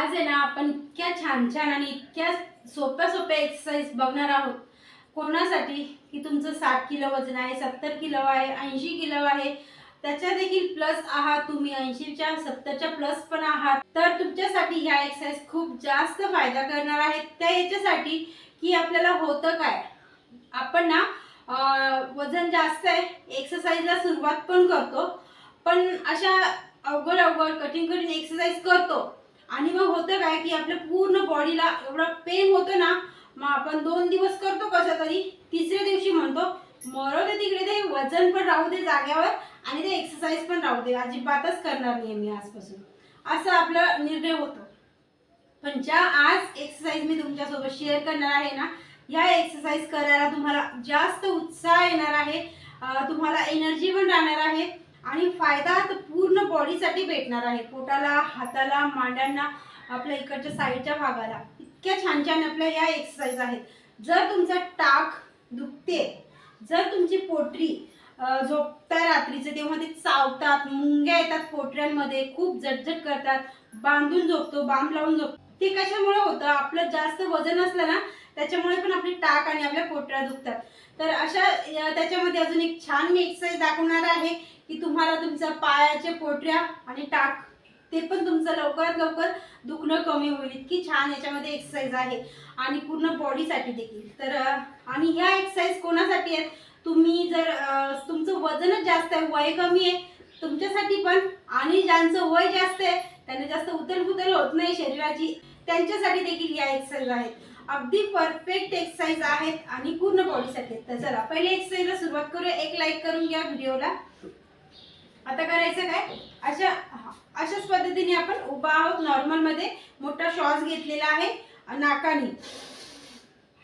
आज आहे ना आपण इतक्या छान छान आणि इतक्या सोप्या सोप्या एक्सरसाइज बघणार आहोत. कोणासाठी? की तुमचं साठ किलो वजन आहे सत्तर किलो आहे ऐंशी किलो आहे. त्याच्या देखील प्लस आहात तुम्ही ऐंशीच्या सत्तरच्या प्लस पण आहात. तर तुमच्यासाठी ह्या एक्सरसाइज खूप जास्त फायदा करणार आहेत. त्या याच्यासाठी की आपल्याला होतं काय? आपण ना वजन जास्त आहे एक्सरसाइजला सुरुवात पण करतो. पण अशा अवघड अवघड कठीण कठीण एक्सरसाइज करतो. होतं काय की आपल्या पूर्ण बॉडीला एवढा पेन होतो ना मग आपण दोन दिवस करतो कसं तरी तिसऱ्या दिवशी म्हणतो मरो दे तिकडे ते वजन पण राहू दे जाग्यावर आणि ते एक्सरसाइज पण राहू दे. अजिबातच करणार नाही मी आजपासून. असा आपला निर्णय होतो. पण ज्या आज एक्सरसाइज मी तुमच्यासोबत शेअर करणार आहे ना या एक्सरसाइज करायला तुम्हाला जास्त उत्साह येणार आहे तुम्हाला एनर्जी पण राहणार आहे आणि फायदा तर पूर्ण बॉडीसाठी भेटणार आहे. पोटाला हाताला मांड्यांना आपल्या इकडच्या साईडच्या भागाला. इतक्या छान छान आपल्या या एक्सरसाइज आहेत. जर तुमचा टाक दुखते जर तुमची पोटरी झोपता रात्रीचे तेव्हा ते चावतात मुंग्या येतात पोटऱ्यांमध्ये खूप झटझट करतात बांधून झोपतो बांब लावून झोपतो ते कशामुळे होतं? आपलं जास्त वजन असलं ना त्याच्यामुळे पण आपली टाक आणि आपल्या पोटऱ्या दुखतात. तर अशा त्याच्यामध्ये अजून एक छान मी एक्सरसाइज दाखवणार आहे की तुम्हाला तुमच्या पायाच्या पोटऱ्या आणि टाक ते पण तुमचं लवकरात लवकर दुखणं कमी होईल. इतकी छान याच्यामध्ये एक्सरसाइज आहे. आणि पूर्ण बॉडीसाठी देखील. तर आणि ह्या एक्सरसाइज कोणासाठी आहेत? तुम्ही जर तुमचं वजनच जास्त आहे वय कमी आहे तुमच्यासाठी पण. आणि ज्यांचं वय जास्त आहे त्यांना जास्त उतल होत नाही शरीराची त्यांच्यासाठी देखील या एक्सरसाइज आहेत. अगदी परफेक्ट एक्सरसाइज आहेत आणि पूर्ण बॉडीसाठी आहेत. तर चला पहिले एक्सरसाइजला सुरुवात करूया. एक लाईक करून घ्या व्हिडिओला आता करायचं काय? अशा हा, अशाच पद्धतीने आपण उभा आहोत. नॉर्मलमध्ये मोठा श्वास घेतलेला आहे. नाकाने.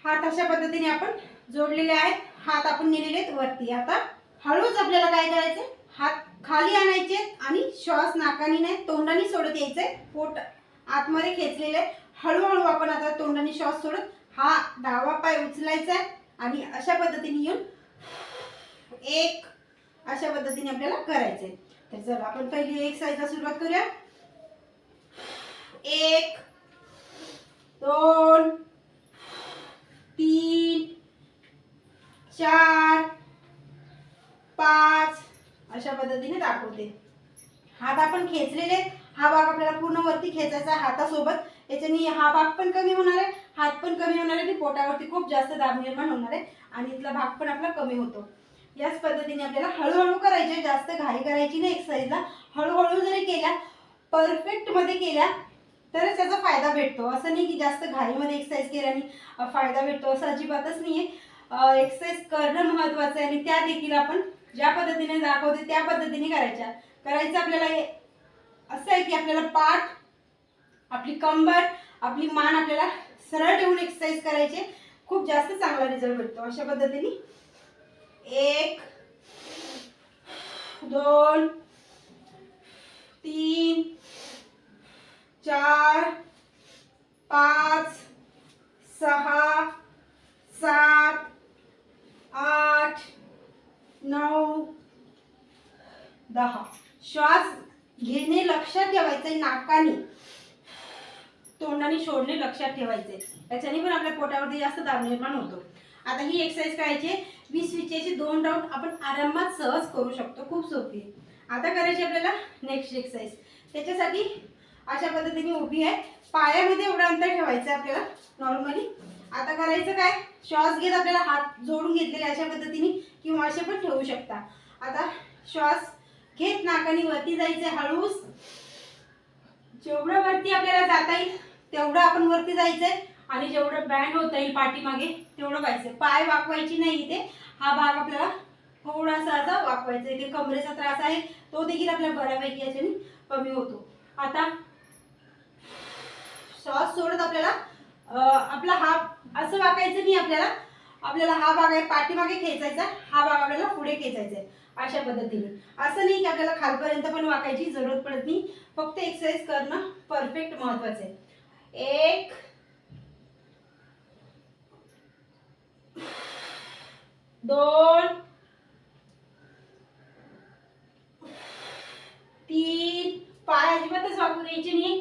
हात अशा पद्धतीने आपण जोडलेले आहेत. हात आपण नेलेले आहेत वरती. आता हळूच आपल्याला काय करायचं हात खाली आणायचे आणि श्वास नाकानी नाही तोंडाने सोडत यायचंय पोट आतमध्ये खेचलेलं आहे हळूहळू आपण आता तोंडाने श्वास सोडत हा डावा पाय उचलायचा आहे आणि अशा पद्धतीने येऊन एक अशा पद्धतीने आपल्याला करायचं आहे तर चला आपण पहिली एक साईजला सुरुवात करूया. एक दोन तीन चार पाच. अशा पद्धतीने दाखवते. हात आपण खेचलेले आहेत. हा भाग आपल्याला पूर्ण वरती खेचायचा हातासोबत. याच्याने हा भाग पण कमी होणार आहे हात पण कमी होणार आहे आणि पोटावरती खूप जास्त दाब निर्माण होणार आहे आणि इथला भाग पण आपला कमी होतो. याच पद्धतीने आपल्याला हळूहळू करायचे जास्त घाई करायची नाही एक्सरसाइजला हळूहळू जरी केल्या परफेक्टमध्ये केल्या तरच त्याचा फायदा भेटतो. असं नाही की जास्त घाईमध्ये एक्सरसाइज केल्याने फायदा भेटतो. असं अजिबातच नाही आहे एक्सरसाइज करणं महत्त्वाचं आहे आणि त्या देखील आपण ज्या पद्धतीने दाखवते त्या पद्धतीने करायच्या. करायचं आपल्याला हे असं आहे की आपल्याला पाठ आपली कंबर आपली मान आपल्याला सरळ ठेवून एक्सरसाइज करायचे. खूप जास्त चांगला रिझल्ट भेटतो. अशा पद्धतीने एक दोन तीन चार पाच सहा सात आठ नऊ दहा. श्वास घेणे लक्षात ठेवायचे नाकाने. तोंडाने सोडणे लक्षात ठेवायचे. त्याच्याने पण आपल्या पोटावरती जास्त दाब निर्माण होतो. आता ही एक्सरसाइज करायची वीस वीसचे दोन राऊंड आपण आरामात सहज करू शकतो. खूप सोपी आहे. आता करायची आपल्याला नेक्स्ट एक्सरसाइज त्याच्यासाठी अशा पद्धतीने उभी आहे. पायामध्ये एवढं अंतर ठेवायचं आहे आपल्याला नॉर्मली आता करायचं काय? श्वास घेत आपल्याला हात जोडून घेतलेले अशा पद्धतीने किंवा असे पण ठेवू शकता. आता श्वास घेत नाकाने वरती जायचं हळूस जेवढं वरती आपल्याला जाता येईल तेवढं आपण वरती जायचंय. आणि जेवढं बँड होता येईल पाठीमागे तेवढं व्हायचं पाय वाकवायची नाही इथे. हा भाग आपल्याला थोडासा असा वाकवायचा इथे कमरेचा त्रास आहे. तो देखील आपल्याला बऱ्यापैकी याच्याने कमी होतो. आता श्वास सोडत आपल्याला आपला हा असं वाकायचं नाही आपल्याला आपल्याला हा भाग आहे पाठीमागे खेचायचा हा भाग आपल्याला पुढे खेचायचा आहे. अशा पद्धतीने. असं नाही की आपल्याला खालपर्यंत पण वाकायची जरूरत पडत नाही. फक्त एक्सरसाइज करणं परफेक्ट महत्वाचं आहे. एक दोन तीन पाय अजिबातच वाकू द्यायचे नाही.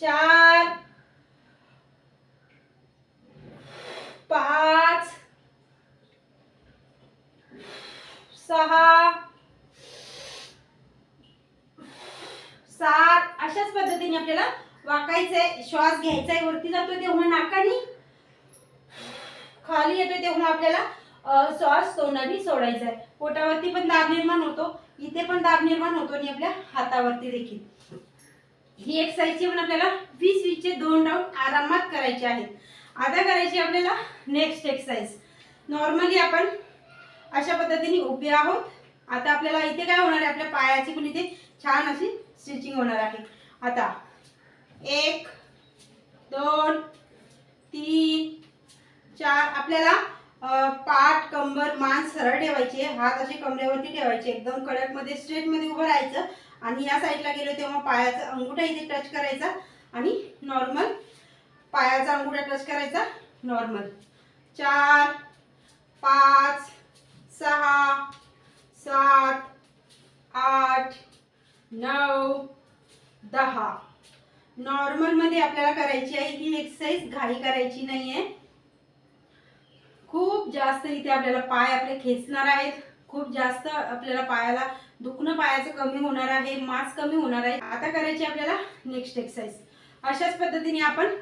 चार पाच सहा सात. अशाच पद्धतीने आपल्याला वाकायचंय श्वास घ्यायचाय वरती जातोय तेव्हा नाकाने आपल्याला सॉस श्वास तोंडाने सोडायचा आहे पोटावरती पण दाब निर्माण होतो इथे पण दाब निर्माण होतो आणि आपल्या हातावरती देखील. ही एक्सरसाइजची पण आपल्याला वीस वीसचे दोन राऊंड आरामात करायचे आहेत. आता करायची आपल्याला नेक्स्ट एक्सरसाइज नॉर्मली आपण अशा पद्धतीने उभे आहोत. आता आपल्याला इथे काय होणार आहे? आपल्या पायाची पण इथे छान अशी स्टिचिंग होणार आहे. आता एक दोन तीन चार. आपल्याला पाठ कंबर मान सरळ ठेवायचे हात असे कमरेवरती ठेवायचे एकदम कडकमध्ये स्ट्रेटमध्ये उभं राहायचं. आणि या साईडला गेलो तेव्हा पायाचा अंगुठा इथे टच करायचा आणि नॉर्मल पायाचा अंगुठा टच करायचा नॉर्मल चार पाच सहा सात आठ नऊ दहा. नॉर्मलमध्ये आपल्याला करायची आहे ही एक्सरसाइज घाई करायची नाही आहे खूप जास्त इथे आपल्याला पाय आपले खेचणार आहेत. खूप जास्त आपल्याला पायाला दुखणं पायाचं कमी होणार आहे मास कमी होणार आहे. आता करायची आपल्याला नेक्स्ट एक्सरसाइज अशाच पद्धतीने आपण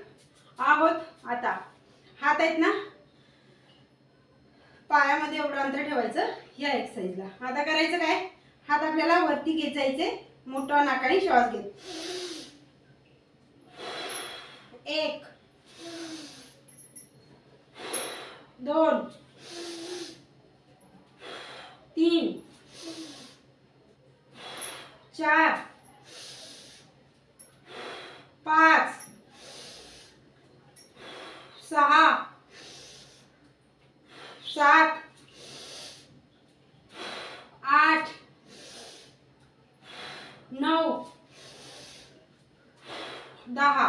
आहोत आता. हात आहेत ना? पायामध्ये एवढं अंतर ठेवायचं या एक्सरसाइजला आता करायचं काय? हात आपल्याला वरती घेचायचे मोठा नाकाने श्वास घेत. एक दोन. तीन. चार पाच सहा सात आठ नऊ दहा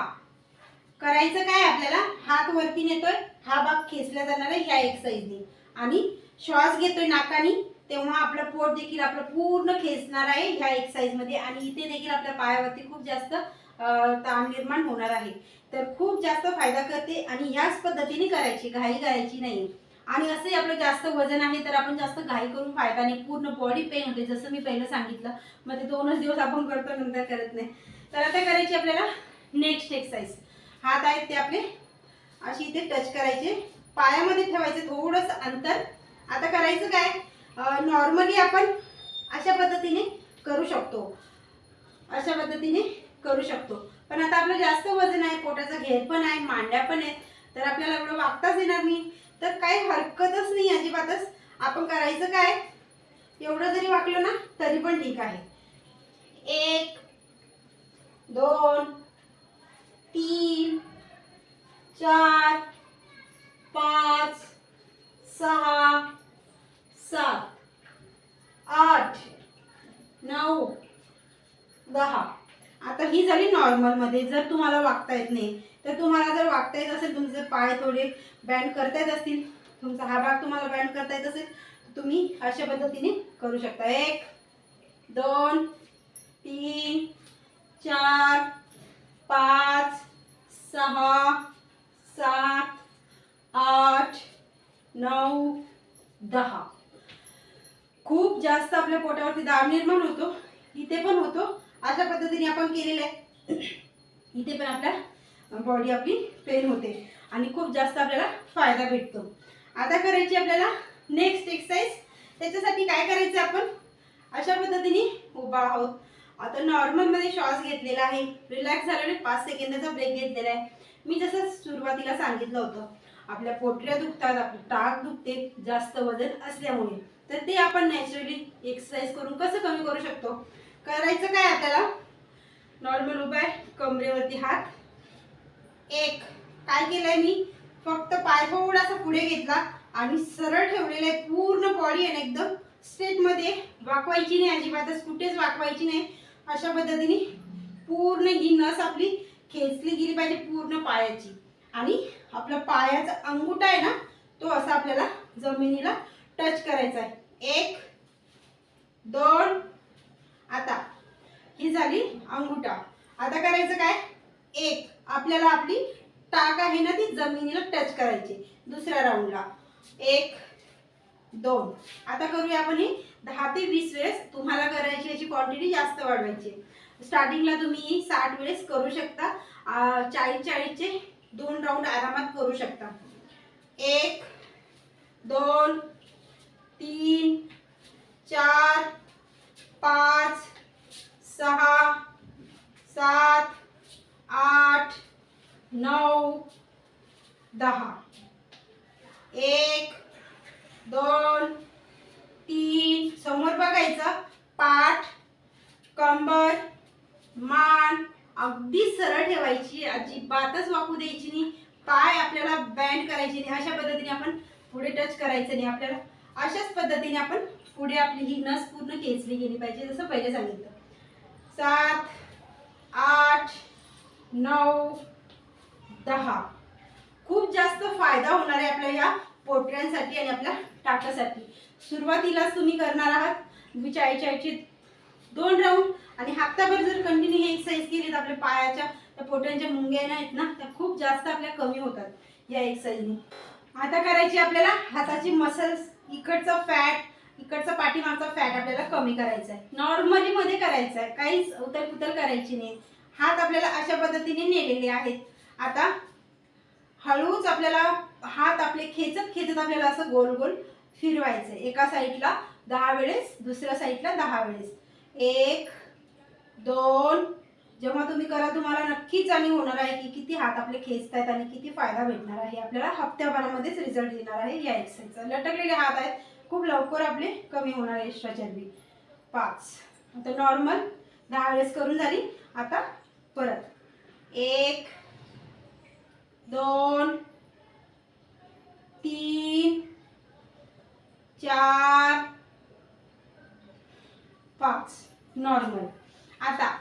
करायचं काय आपल्याला हात वरती नेतोय हा भाग खेचला जाणार आहे ह्या एक्सरसाइजने आणि श्वास घेतोय नाकानी तेव्हा आपलं पोट देखील आपलं पूर्ण खेचणार आहे ह्या एक्सरसाइजमध्ये. आणि इथे देखील आपल्या पायावरती खूप जास्त ताण निर्माण होणार आहे. तर खूप जास्त फायदा करते आणि ह्याच पद्धतीने करायची घाई करायची नाही. आणि असंही आपलं जास्त वजन आहे तर आपण जास्त घाई करून फायदा नाही पूर्ण बॉडी पेन होते जसं मी पहिलं सांगितलं. मग ते दोनच दिवस आपण करतो नंतर करत नाही. तर आता करायची आपल्याला नेक्स्ट एक्सरसाइज हात आहेत ते आपले अशी इथे टच करायचे. पायामध्ये ठेवायचे थोडंसं अंतर. आता करायचं काय? नॉर्मली आपण अशा पद्धतीने करू शकतो. अशा पद्धतीने करू शकतो. पण आता आपलं जास्त वजन आहे पोटाचा घेर पण आहे मांड्या पण आहेत तर आपल्याला एवढं वागताच येणार नाही. तर काही हरकतच नाही अजिबातच. आपण करायचं काय? एवढं जरी वाकलं ना तरी पण ठीक आहे. एक दोन तीन चार पाच सहा सात आठ नऊ दहा. आता ही झाली नॉर्मलमध्ये जर तुम्हाला वागता येत नाही तर तुम्हाला जर वागता येत असेल तुमचे पाय थोडे बँड करता येत असतील तुमचा हा भाग तुम्हाला बँड करता येत असेल तर तुम्ही अशा पद्धतीने करू शकता. एक दोन तीन चार पाच सहा सात आठ नऊ दहा. खूप जास्त आपल्या पोटावरती दाब निर्माण होतो. इथे पण होतो. अशा पद्धतीने आपण केलेलं आहे. इथे पण आपल्या बॉडी आपली पेन होते. आणि खूप जास्त आपल्याला फायदा भेटतो. आता करायची आपल्याला नेक्स्ट एक्सरसाइज त्याच्यासाठी काय करायचं आपण? अशा पद्धतीने उभा आहोत. आता नॉर्मलमध्ये श्वास घेतलेला आहे. रिलॅक्स झाल्याने पाच सेकंदाचा ब्रेक घेतलेला आहे. मी जसं सुरुवातीला सांगितलं होतं. आपल्या पोटऱ्या दुखतात आपली टाक दुखते जास्त वजन असल्यामुळे. तर ते आपण नॅचरली एक्सरसाइज करून कसं कमी करू शकतो? करायचं काय आपल्याला? नॉर्मल उपाय कमरेवरती हात. एक काय केलंय मी? फक्त पाय असा पुढे घेतला आणि सरळ ठेवलेला आहे. पूर्ण बॉडी आणि एकदम स्ट्रेटमध्ये वाकवायची नाही अजिबातच कुठेच वाकवायची नाही. अशा पद्धतीने पूर्ण ही नस आपली खेचली गेली पाहिजे पूर्ण पायाची. आणि आपला पायाचा अंगुठा आहे ना तो असा आपल्याला जमिनीला टच करायचा आहे. एक दोन आता. ही झाली अंगुठा. आता करायचं काय? एक आपल्याला आपली टाक आहे ना ती जमिनीला टच करायची. दुसऱ्या राऊंडला एक दोन. आता करूया आपण ही दहा ते वीस वेळेस. तुम्हाला करायची याची क्वांटिटी जास्त वाढवायची स्टार्टिंगला तुम्ही साठ वेळेस करू शकता. चाळीस चाळीसचे दोन राऊंड आरामात करू शकता. एक दोन तीन चार पाच सहा सात आठ नऊ दहा. एक दोन तीन. समोर बघायचं. पाठ कंबर मान अगदी सरळ ठेवायची अजिबातच वाकू द्यायची नाही. पाय आपल्याला बँड करायची नाही. अशा पद्धतीने आपण पुढे टच करायचं नाही. आपल्याला अशाच पद्धतीने आपण पुढे आपली ही नस पूर्ण खेचली गेली पाहिजे जसं पहिले सांगितलं. सात आठ नऊ दहा. खूप जास्त फायदा होणार आहे आपल्या या पोटऱ्यांसाठी आणि आपल्या टाकासाठी. सुरुवातीलाच तुम्ही करणार आहात. चाळीस दोन राऊंड आणि हप्ताभर जर कंटिन्यू ही एक्सरसाइज केली तर आपल्या पायाच्या त्या पोट्यांच्या मुंग्या आहेत ना त्या खूप जास्त आपल्या कमी होतात या एक्सरसाइजने आता करायची आपल्याला हाताची मसल्स इकडचा फॅट इकडचा पाठीमागचा फॅट आपल्याला कमी करायचा आहे. नॉर्मली मध्ये करायचा आहे. काहीच उतल पुतल करायची नाही. हात आपल्याला अशा पद्धतीने नेलेले आहेत. आता हळूच आपल्याला हात आपले खेचत खेचत आपल्याला असं गोल गोल फिरवायचं आहे एका साईडला दहा वेळेस दुसऱ्या साईडला दहा वेळेस. एक दोन. जेव्हा तुम्ही करा तुम्हाला नक्कीच जाणीव होणार आहे की किती हात आपले खेचतायत आणि किती फायदा भेटणार आहे. आपल्याला हप्त्याभरामध्येच रिझल्ट देणार आहे या एक्सरसाइजचा लटकलेले हात आहेत. खूप लवकर आपले कमी होणार आहे एक्स्ट्रा चरबी पाच. आता नॉर्मल दहा वेळेस करून झाली. आता परत. एक दोन तीन चार पाच. नॉर्मल आता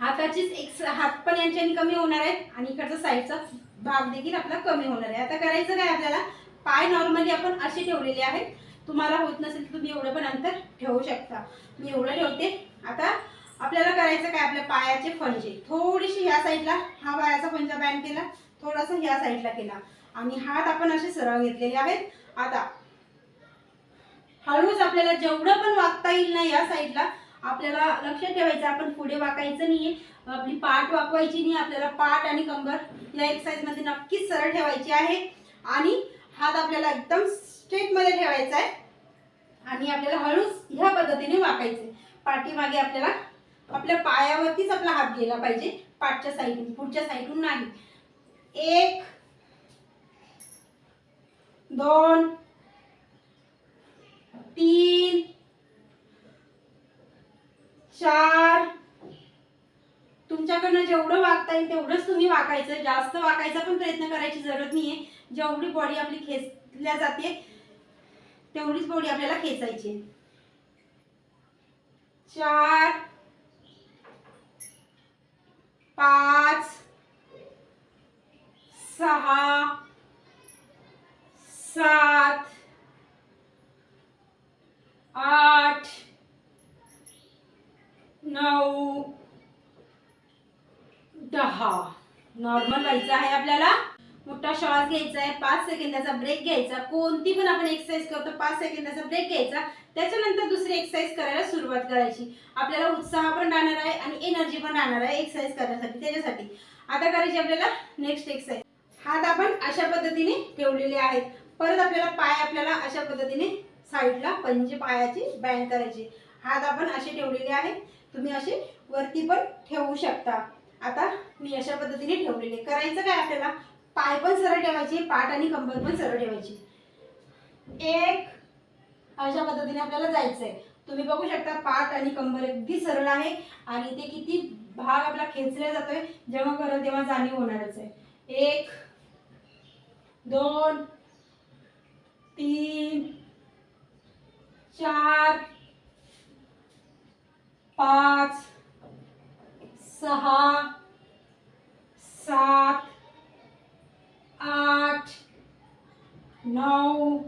हाताचीच एक हात पण कमी होणार आहेत. आणि इकडचा साईडचा भाग देखील आपला कमी होणार आहे. आता करायचं काय आपल्याला? पाय नॉर्मली आपण असे ठेवलेले आहेत. तुम्हाला होत नसेल तर तुम्ही एवढं पण अंतर ठेवू शकता. मी एवढं ठेवते. आता आपल्याला करायचं काय? आपल्या पायाचे फंजे. थोडीशी ह्या साईडला हा पायाचा पंजा बँड केला. थोडासा ह्या साईडला केला. आणि हात आपण असे सरळ घेतलेले आहेत. आता हळूच आपल्याला जेवढं पण वागता येईल ना या साईडला आपल्याला लक्षात ठेवायचं आपण पुढे वाकायचं नाही आपली पाठ वाकवायची नाही आपल्याला पाठ आणि कंबर या एक्सरसाइजमध्ये नक्कीच सरळ ठेवायची आहे. आणि हात आपल्याला एकदम स्ट्रेटमध्ये ठेवायचा आहे. आणि आपल्याला हळूच ह्या पद्धतीने वाकायचे पाठीमागे आपल्याला आपल्या पायावरतीच आपला हात गेला पाहिजे. पाठच्या साईडून पुढच्या साईडून नाही. एक दोन तीन चार. तुमच्याकडनं जेवढं वागता येईल तेवढंच तुम्ही वाकायचं जास्त वाकायचा पण प्रयत्न करायची जरूरत नाहीये. जेवढी बॉडी आपली खेचल्या जाते तेवढीच बॉडी आपल्याला खेचायची चार. ब्लॉक घ्यायचा आहे पाच सेकंदाचा ब्रेक घ्यायचा कोणती पण आपण एक्सरसाइज करतो पाच सेकंदाचा ब्रेक घ्यायचा त्याच्यानंतर दुसरी एक्सरसाइज करायला सुरुवात करायची. आपल्याला उत्साह पण राहणार आहे आणि एनर्जी पण राहणार आहे एक्सरसाइज करण्यासाठी त्याच्यासाठी. आता करायची आपल्याला नेक्स्ट एक्सरसाइज हात आपण अशा पद्धतीने ठेवलेले आहेत. परत आपल्याला पाय आपल्याला अशा पद्धतीने साईडला पंजे पायाची बँड करायची. हात आपण असे ठेवलेले आहेत. तुम्ही असे वरती पण ठेवू शकता. आता मी अशा पद्धतीने ठेवलेले. करायचं काय आपल्याला? पाय पण सरळ ठेवायचे पाठ आणि कंबर पण सरळ ठेवायची. एक अशा पद्धतीने आपल्याला जायचंय. तुम्ही बघू शकता पाठ आणि कंबर अगदी सरळ आहे आणि ते किती भाग आपला खेचला जातोय जेव्हा करत तेव्हा जाणीव होणारच आहे. एक दोन तीन चार पाच सहा सात आठ नऊ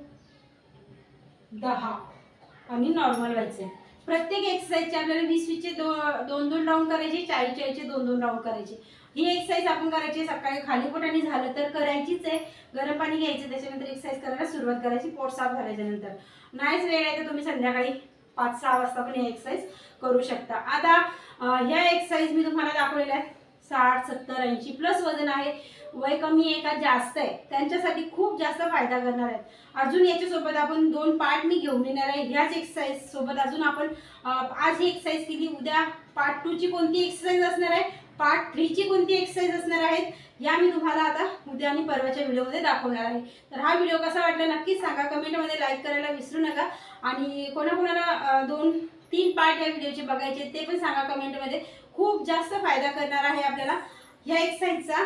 दहा. आणि नॉर्मल व्हायचं प्रत्येक एक्सरसाइजचे आपल्याला वीस वीसचे दो दोन दोन राऊंड करायचे चाळीस चाळीसचे दोन दोन राऊंड करायचे. ही एक्सरसाइज आपण करायची सकाळी खाली पोटाने झालं तर करायचीच आहे. गरम पाणी घ्यायचं त्याच्यानंतर एक्सरसाइज करायला सुरुवात करायची पोट साफ करायच्यानंतर नाहीच वेळ आहे तर तुम्ही संध्याकाळी पाच सहा वाजता पण ही एक्सरसाइज करू शकता. आता ह्या एक्सरसाइज मी तुम्हाला दाखवलेल्या आहेत. साठ सत्तर ऐंशी प्लस वजन आहे. वय कमी आहे का? जास्त आहे. त्यांच्यासाठी खूप जास्त फायदा करणार आहेत. अजून याच्यासोबत आपण दोन पार्ट मी घेऊन येणार आहे. ह्याच एक्सरसाइज सोबत अजून आपण आज ही एक्सरसाइज केली. उद्या पार्ट टू ची कोणती एक्सरसाइज असणार आहे? पार्ट थ्रीची कोणती एक्सरसाइज असणार आहेत या मी तुम्हाला आता उद्या आणि परवाच्या व्हिडिओमध्ये दाखवणार आहे. तर हा व्हिडिओ कसा वाटला नक्कीच सांगा. कमेंटमध्ये लाईक करायला विसरू नका. आणि कोणाकोणाला दोन तीन पार्ट या व्हिडिओचे बघायचे ते पण सांगा कमेंटमध्ये. खूप जास्त फायदा करणार आहे आपल्याला. ह्या एक्सरसाइजचा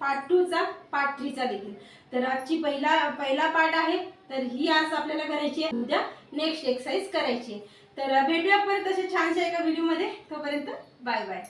पार्ट टूचा पार्ट थ्रीचा देखील. तर आजची पहिला पहिला पार्ट आहे. तर ही आज आपल्याला करायची आहे. उद्या नेक्स्ट एक्सरसाइज करायची आहे. तर भेटूया परत अशा छानशा एका व्हिडिओमध्ये तोपर्यंत बाय बाय